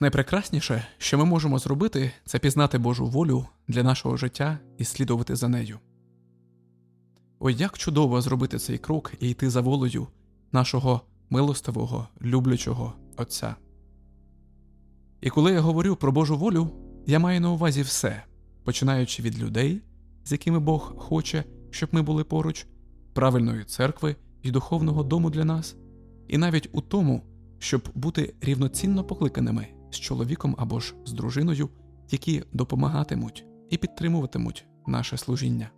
Найпрекрасніше, що ми можемо зробити, це пізнати Божу волю для нашого життя і слідувати за нею. Ой, як чудово зробити цей крок і йти за волею нашого милостивого, люблячого Отця. І коли я говорю про Божу волю, я маю на увазі все, починаючи від людей, з якими Бог хоче, щоб ми були поруч, правильної церкви і духовного дому для нас, і навіть у тому, щоб бути рівноцінно покликаними з чоловіком або ж з дружиною, які допомагатимуть і підтримуватимуть наше служіння.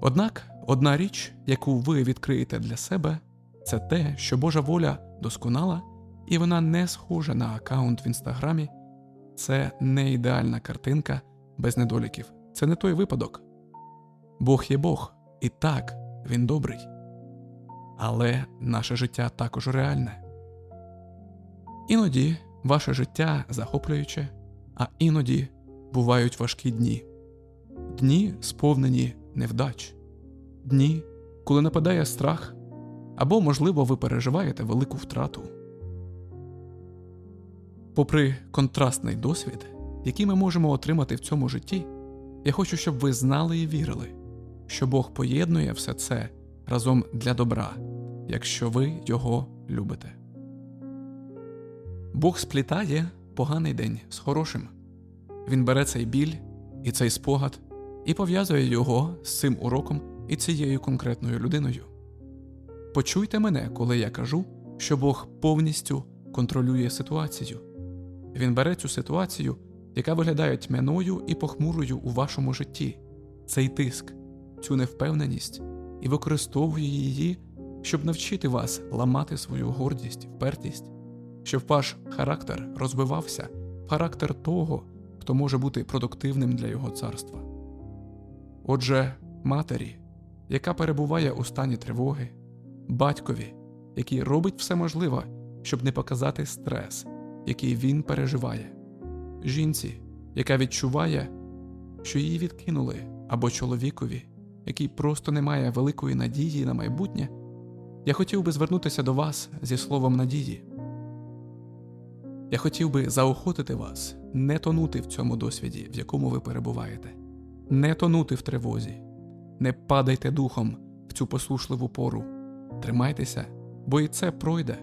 Однак одна річ, яку ви відкриєте для себе, це те, що Божа воля досконала, і вона не схожа на аккаунт в інстаграмі, це не ідеальна картинка без недоліків. Це не той випадок. Бог є Бог, і так, він добрий. Але наше життя також реальне. Іноді ваше життя захоплююче, а іноді бувають важкі дні, дні сповнені невдач, дні, коли нападає страх, або, можливо, ви переживаєте велику втрату. Попри контрастний досвід, який ми можемо отримати в цьому житті, я хочу, щоб ви знали і вірили, що Бог поєднує все це разом для добра, якщо ви його любите. Бог сплітає поганий день з хорошим. Він бере цей біль і цей спогад і пов'язує його з цим уроком і цією конкретною людиною. Почуйте мене, коли я кажу, що Бог повністю контролює ситуацію. Він бере цю ситуацію, яка виглядає тьмяною і похмурою у вашому житті, цей тиск, цю невпевненість, і використовує її, щоб навчити вас ламати свою гордість, впертість, щоб ваш характер розвивався в характер того, хто може бути продуктивним для його царства. Отже, матері, яка перебуває у стані тривоги, батькові, який робить все можливе, щоб не показати стрес, який він переживає, жінці, яка відчуває, що її відкинули, або чоловікові, який просто не має великої надії на майбутнє, я хотів би звернутися до вас зі словом надії. Я хотів би заохотити вас не тонути в цьому досвіді, в якому ви перебуваєте, не тонути в тривозі, не падайте духом в цю послушливу пору, тримайтеся, бо і це пройде.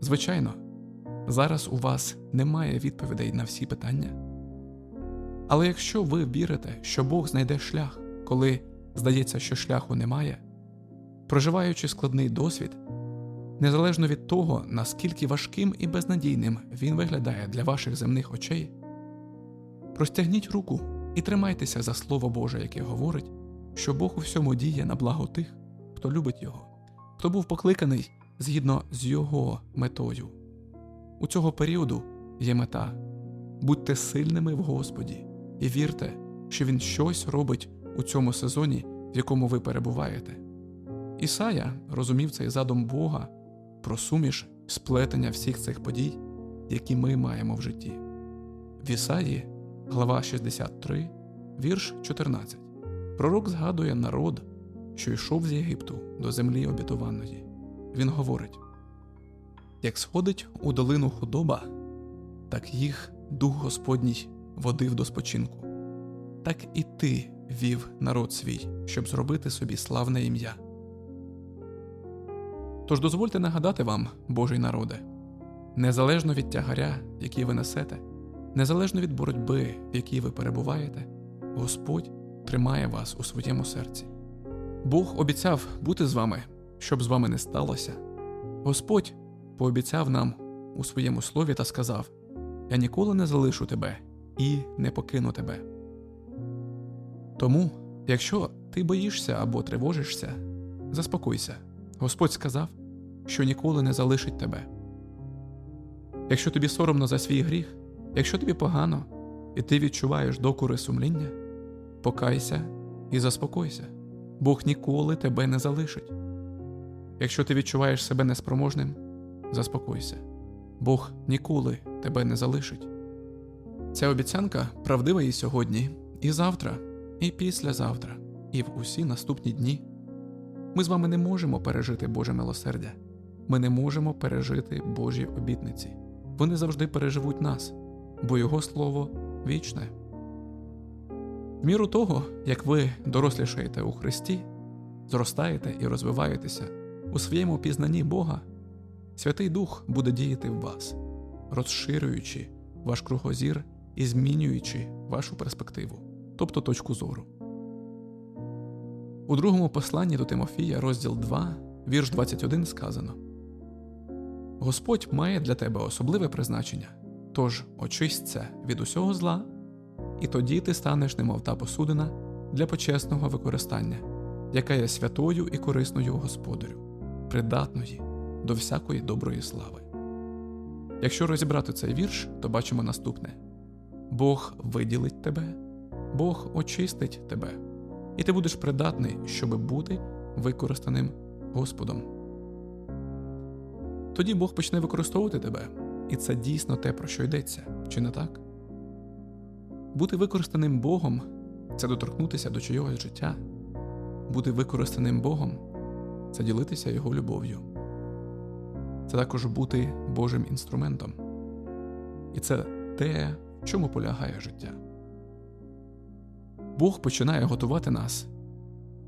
Звичайно, зараз у вас немає відповідей на всі питання. Але якщо ви вірите, що Бог знайде шлях, коли здається, що шляху немає, проживаючи складний досвід, незалежно від того, наскільки важким і безнадійним він виглядає для ваших земних очей, простягніть руку і тримайтеся за Слово Боже, яке говорить, що Бог у всьому діє на благо тих, хто любить Його, хто був покликаний згідно з Його метою. У цього періоду є мета будьте сильними в Господі і вірте, що Він щось робить у цьому сезоні, в якому ви перебуваєте. Ісая розумів цей задум Бога про суміш сплетення всіх цих подій, які ми маємо в житті. В Ісаї, глава 63, вірш 14. Пророк згадує народ, що йшов з Єгипту до землі обітованої. Він говорить: як сходить у долину худоба, так їх дух Господній водив до спочинку, так і ти вів народ свій, щоб зробити собі славне ім'я. Тож дозвольте нагадати вам, Божий народе, незалежно від тягаря, який ви несете, незалежно від боротьби, в якій ви перебуваєте, Господь тримає вас у своєму серці. Бог обіцяв бути з вами, щоб з вами не сталося. Господь пообіцяв нам у своєму слові та сказав: Я ніколи не залишу тебе і не покину тебе. Тому, якщо ти боїшся або тривожишся, заспокойся. Господь сказав, що ніколи не залишить тебе. Якщо тобі соромно за свій гріх, якщо тобі погано, і ти відчуваєш докури сумління, покайся і заспокойся, Бог ніколи тебе не залишить. Якщо ти відчуваєш себе неспроможним, заспокойся, Бог ніколи тебе не залишить. Ця обіцянка правдива і сьогодні, і завтра, і післязавтра, і в усі наступні дні. Ми з вами не можемо пережити Боже милосердя, ми не можемо пережити Божі обітниці. вони завжди переживуть нас, бо Його слово вічне. В міру того, як ви дорослішаєте у Христі, зростаєте і розвиваєтеся у своєму пізнанні Бога, Святий Дух буде діяти в вас, розширюючи ваш кругозір і змінюючи вашу перспективу, тобто точку зору. У другому посланні до Тимофія, розділ 2, вірш 21 сказано: Господь має для тебе особливе призначення, тож очисться від усього зла, і тоді ти станеш немов та посудина для почесного використання, яка є святою і корисною Господарю, придатної до всякої доброї слави. Якщо розібрати цей вірш, то бачимо наступне: Бог виділить тебе, Бог очистить тебе, і ти будеш придатний, щоби бути використаним Господом. Тоді Бог почне використовувати тебе, і це дійсно те, про що йдеться, чи не так? Бути використаним Богом це доторкнутися до чийогось життя, бути використаним Богом це ділитися Його любов'ю. Це також бути Божим інструментом. І це те, в чому полягає життя. Бог починає готувати нас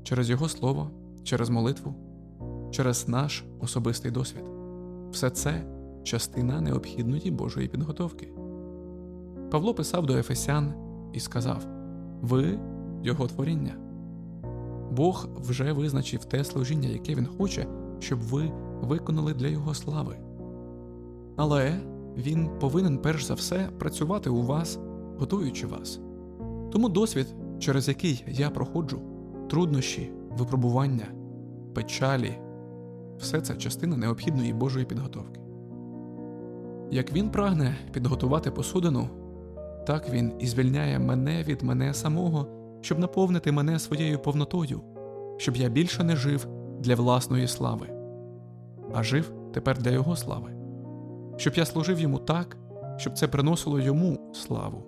через Його Слово, через молитву, через наш особистий досвід. Все це частина необхідної Божої підготовки. Павло писав до Ефесян і сказав: Ви Його творіння. Бог вже визначив те служіння, яке Він хоче, щоб ви виконали для Його слави. Але Він повинен перш за все працювати у вас, готуючи вас. Тому досвід, через який я проходжу, труднощі, випробування, печалі, все це частина необхідної Божої підготовки. Як він прагне підготувати посудину, так він і звільняє мене від мене самого, щоб наповнити мене своєю повнотою, щоб я більше не жив для власної слави, а жив тепер для Його слави, щоб я служив йому так, щоб це приносило йому славу.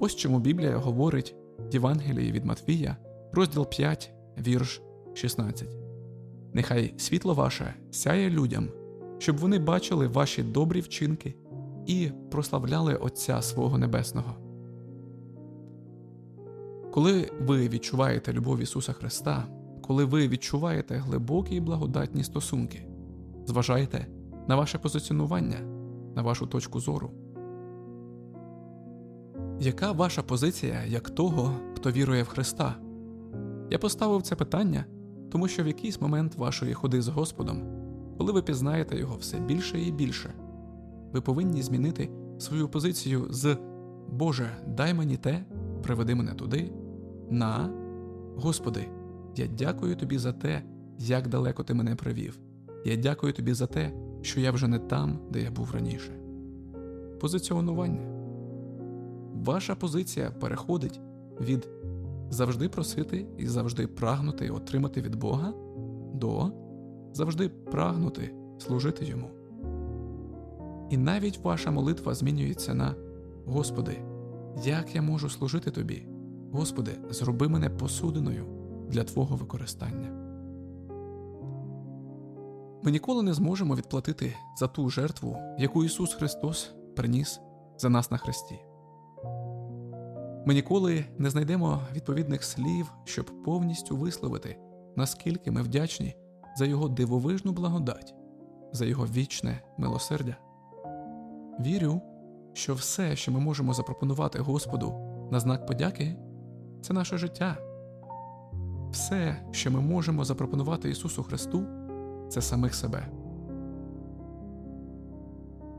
Ось чому Біблія говорить в Євангелії від Матвія, розділ 5, вірш 16. Нехай світло ваше сяє людям, щоб вони бачили ваші добрі вчинки і прославляли Отця свого Небесного. Коли ви відчуваєте любов Ісуса Христа, коли ви відчуваєте глибокі і благодатні стосунки, зважайте на ваше позиціонування, на вашу точку зору. Яка ваша позиція як того, хто вірує в Христа? Я поставив це питання, тому що в якийсь момент вашої ходи з Господом, коли ви пізнаєте його все більше і більше, ви повинні змінити свою позицію з Боже, дай мені те, приведи мене туди, на Господи, я дякую тобі за те, як далеко ти мене привів. Я дякую тобі за те, що я вже не там, де я був раніше. Позиціонування. Ваша позиція переходить від завжди просити і завжди прагнути отримати від Бога до завжди прагнути служити йому. І навіть ваша молитва змінюється на Господи, як я можу служити Тобі? Господи, зроби мене посудиною для Твого використання. Ми ніколи не зможемо відплатити за ту жертву, яку Ісус Христос приніс за нас на Христі. Ми ніколи не знайдемо відповідних слів, щоб повністю висловити, наскільки ми вдячні за Його дивовижну благодать, за Його вічне милосердя. Вірю, що все, що ми можемо запропонувати Господу на знак подяки, це наше життя. Все, що ми можемо запропонувати Ісусу Христу, це самих себе.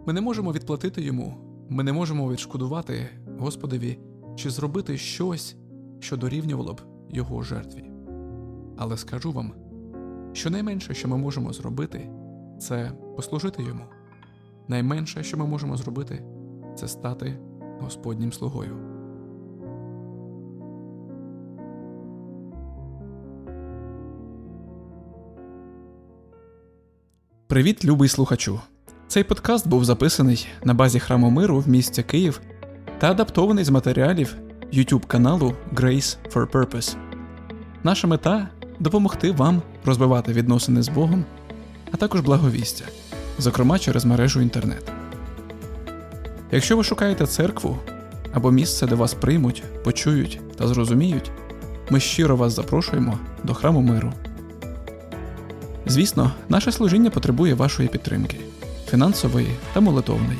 Ми не можемо відплатити Йому, ми не можемо відшкодувати Господові чи зробити щось, що дорівнювало б Його жертві. Але скажу вам, що найменше, що ми можемо зробити, це послужити йому. Найменше, що ми можемо зробити, це стати Господнім слугою. Привіт, любий слухачу! Цей подкаст був записаний на базі храму миру в місті Київ та адаптований з матеріалів YouTube каналу Grace for Purpose. Наша мета допомогти вам розвивати відносини з Богом, а також благовістя, зокрема через мережу інтернет. Якщо ви шукаєте церкву або місце, де вас приймуть, почують та зрозуміють, ми щиро вас запрошуємо до храму миру. Звісно, наше служіння потребує вашої підтримки фінансової та молитовної.